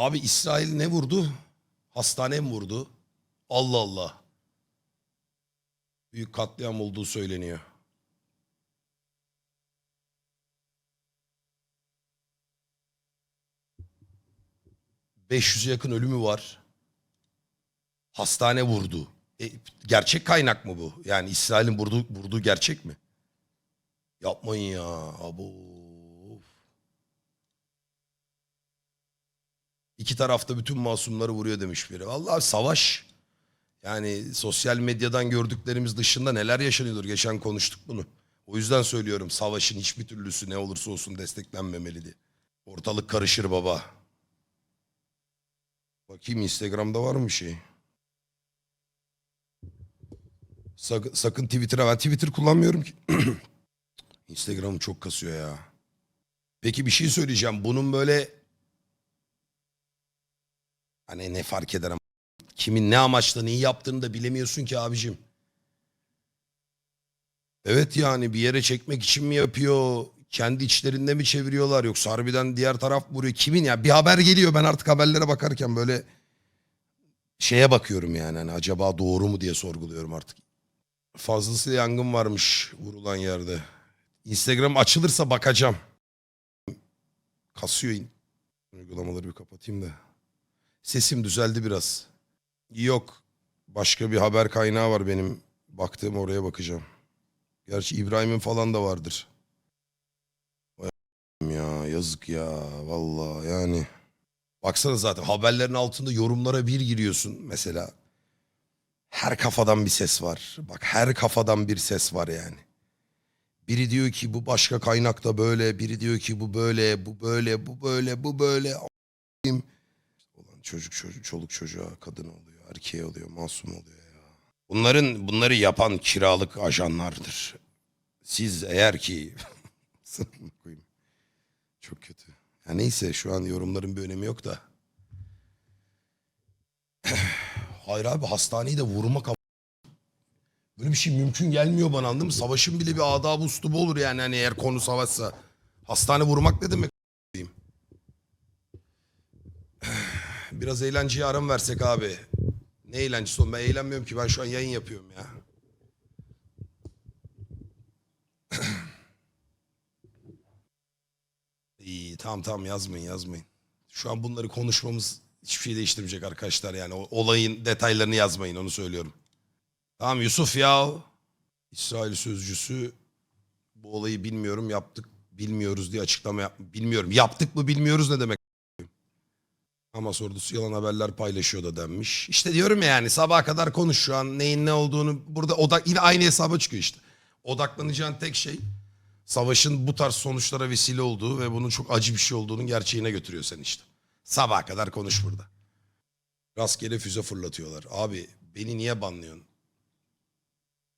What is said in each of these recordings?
Abi İsrail ne vurdu? Hastane mi vurdu? Allah Allah. Büyük katliam olduğu söyleniyor. ...500'e yakın ölümü var. Hastane vurdu. E, gerçek kaynak mı bu? Yani İsrail'in vurduğu, vurduğu gerçek mi? Yapmayın ya. Abo. İki tarafta bütün masumları vuruyor demiş biri. Vallahi savaş. Yani sosyal medyadan gördüklerimiz dışında neler yaşanıyordur. Geçen konuştuk bunu. O yüzden söylüyorum savaşın hiçbir türlüsü ne olursa olsun desteklenmemeli diye. Ortalık karışır baba. Bakayım Instagram'da var mı şey? Sakın, sakın Twitter'a ben Twitter kullanmıyorum ki. Instagram'ı çok kasıyor ya. Peki bir şey söyleyeceğim. Bunun böyle hani ne fark eder ama kimin ne amaçla neyi yaptığını da bilemiyorsun ki abicim. Evet yani bir yere çekmek için mi yapıyor? Kendi içlerinde mi çeviriyorlar yoksa harbiden diğer taraf vuruyor? Kimin ya? Bir haber geliyor ben artık haberlere bakarken böyle şeye bakıyorum yani hani acaba doğru mu diye sorguluyorum artık. Fazlasıyla yangın varmış vurulan yerde. Instagram açılırsa bakacağım. Kasıyor. Uygulamaları bir kapatayım da. Sesim düzeldi biraz. Yok. Başka bir haber kaynağı var benim. Baktığım oraya bakacağım. Gerçi İbrahim'in falan da vardır. Ya yazık ya vallahi yani. Baksana zaten haberlerin altında yorumlara bir giriyorsun mesela. Her kafadan bir ses var. Bak her kafadan bir ses var yani. Biri diyor ki bu başka kaynakta böyle, biri diyor ki bu böyle, bu böyle, bu böyle, bu böyle. A**ayım. Çocuk çocuk çoluk çocuğa kadın oluyor, erkeğe oluyor, masum oluyor ya. Bunların bunları yapan kiralık ajanlardır. Siz eğer ki. Çok kötü. Ya neyse şu an yorumların bir önemi yok da. Hayır abi hastaneyi de vurmak Böyle bir şey mümkün gelmiyor bana anladın mı? Savaşın bile bir adab ustubu olur yani hani eğer konu savaşsa. Hastane vurmak ne demek Biraz eğlenceye aram versek abi. Ne eğlencesi oğlum ben eğlenmiyorum ki ben şu an yayın yapıyorum ya. İyi tamam tamam yazmayın yazmayın. Şu an bunları konuşmamız hiçbir şey değiştirmeyecek arkadaşlar yani. O olayın detaylarını yazmayın onu söylüyorum. Tamam Yusuf ya. İsrail sözcüsü bu olayı bilmiyorum yaptık bilmiyoruz diye açıklama yap bilmiyorum. Yaptık mı bilmiyoruz ne demek? Ama sordusu yalan haberler paylaşıyor da denmiş. İşte diyorum ya yani sabaha kadar konuş şu an neyin ne olduğunu burada odak yine aynı hesaba çıkıyor işte. Odaklanacağın tek şey savaşın bu tarz sonuçlara vesile olduğu ve bunun çok acı bir şey olduğunun gerçeğine götürüyor seni işte. Sabaha kadar konuş burada. Rastgele füze fırlatıyorlar. Abi beni niye banlıyorsun?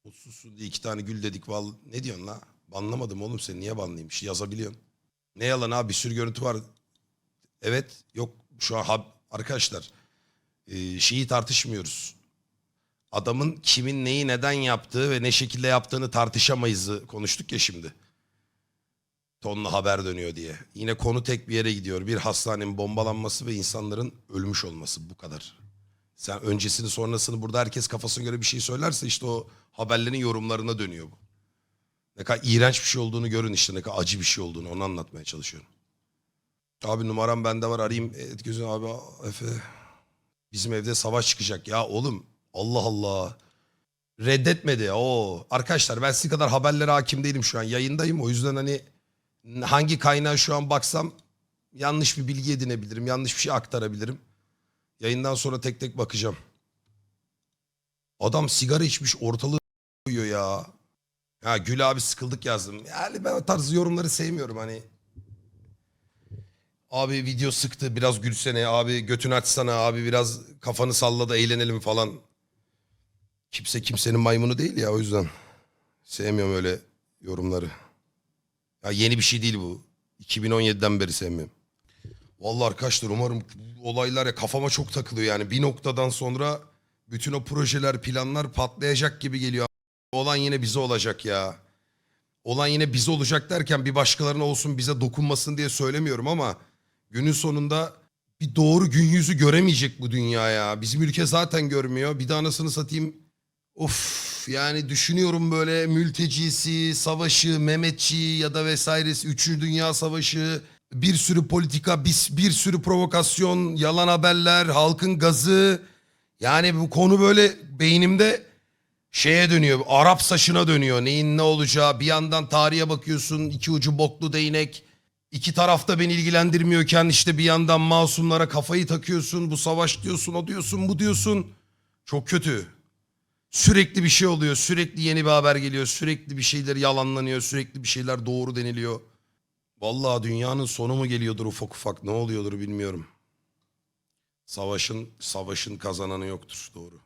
Mutsuzsun diye iki tane gül dedik val. Ne diyorsun la? Banlamadım oğlum seni niye banlayayım? Şey yazabiliyorsun. Ne yalan abi bir sürü görüntü var. Evet yok şu an arkadaşlar e, şeyi tartışmıyoruz. Adamın kimin neyi neden yaptığı ve ne şekilde yaptığını tartışamayızı konuştuk ya şimdi. Tonla haber dönüyor diye. Yine konu tek bir yere gidiyor. Bir hastanenin bombalanması ve insanların ölmüş olması bu kadar. Sen öncesini sonrasını burada herkes kafasına göre bir şey söylerse işte o haberlerin yorumlarına dönüyor bu. Ne kadar iğrenç bir şey olduğunu görün işte ne kadar acı bir şey olduğunu onu anlatmaya çalışıyorum. Abi numaram bende var arayayım. Evet gözün abi Efe. Bizim evde savaş çıkacak. Ya oğlum Allah Allah. Reddetmedi. O arkadaşlar ben sizin kadar haberlere hakim değilim şu an. Yayındayım. O yüzden hani hangi kaynağa şu an baksam yanlış bir bilgi edinebilirim. Yanlış bir şey aktarabilirim. Yayından sonra tek tek bakacağım. Adam sigara içmiş ortalığı koyuyor ya. Ha Gül abi sıkıldık yazdım. Yani ben o tarz yorumları sevmiyorum hani. Abi video sıktı biraz gülsene abi götünü açsana abi biraz kafanı salla da eğlenelim falan. Kimse kimsenin maymunu değil ya o yüzden. Sevmiyorum öyle yorumları. Ya yeni bir şey değil bu. 2017'den beri sevmiyorum. Vallahi arkadaşlar umarım olaylar ya kafama çok takılıyor yani. Bir noktadan sonra bütün o projeler, planlar patlayacak gibi geliyor. Olan yine bize olacak ya. Olan yine bize olacak derken bir başkalarına olsun bize dokunmasın diye söylemiyorum ama günün sonunda bir doğru gün yüzü göremeyecek bu dünya ya. Bizim ülke zaten görmüyor. Bir de anasını satayım. Of yani düşünüyorum böyle mültecisi, savaşı, Mehmetçi ya da vesairesi, 3. Dünya Savaşı, bir sürü politika, bir, bir sürü provokasyon, yalan haberler, halkın gazı. Yani bu konu böyle beynimde şeye dönüyor. Arap saçına dönüyor. Neyin ne olacağı. Bir yandan tarihe bakıyorsun. iki ucu boklu değnek. İki tarafta beni ilgilendirmiyorken işte bir yandan masumlara kafayı takıyorsun. Bu savaş diyorsun, o diyorsun, bu diyorsun. Çok kötü. Sürekli bir şey oluyor. Sürekli yeni bir haber geliyor. Sürekli bir şeyler yalanlanıyor. Sürekli bir şeyler doğru deniliyor. Vallahi dünyanın sonu mu geliyordur ufak ufak ne oluyordur bilmiyorum. Savaşın savaşın kazananı yoktur doğru.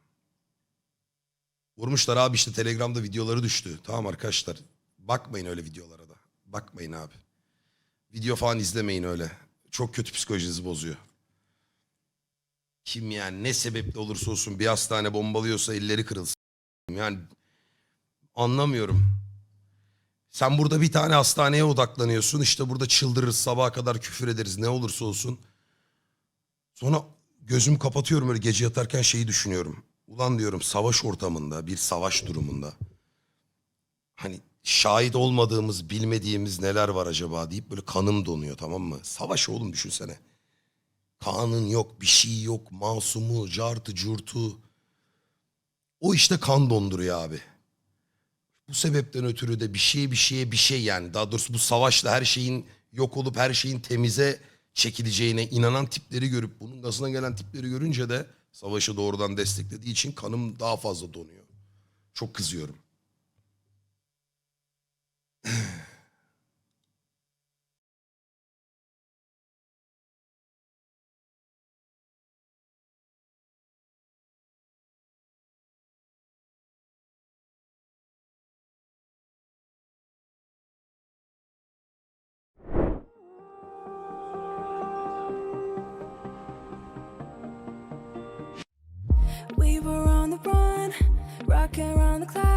Vurmuşlar abi işte Telegram'da videoları düştü. Tamam arkadaşlar bakmayın öyle videolara da. Bakmayın abi. Video falan izlemeyin öyle. Çok kötü psikolojinizi bozuyor. Kim yani ne sebeple olursa olsun bir hastane bombalıyorsa elleri kırılsın. Yani anlamıyorum. Sen burada bir tane hastaneye odaklanıyorsun. İşte burada çıldırırız sabaha kadar küfür ederiz ne olursa olsun. Sonra gözümü kapatıyorum öyle gece yatarken şeyi düşünüyorum. Ulan diyorum savaş ortamında bir savaş durumunda. Hani şahit olmadığımız bilmediğimiz neler var acaba deyip böyle kanım donuyor tamam mı? Savaş oğlum düşünsene. Kanun yok bir şey yok masumu cartı curtu. O işte kan donduruyor abi. Bu sebepten ötürü de bir şeye bir şeye bir şey yani. Daha doğrusu bu savaşla her şeyin yok olup her şeyin temize çekileceğine inanan tipleri görüp bunun gazına gelen tipleri görünce de savaşı doğrudan desteklediği için kanım daha fazla donuyor. Çok kızıyorum. We were on the run, rocking around the clock.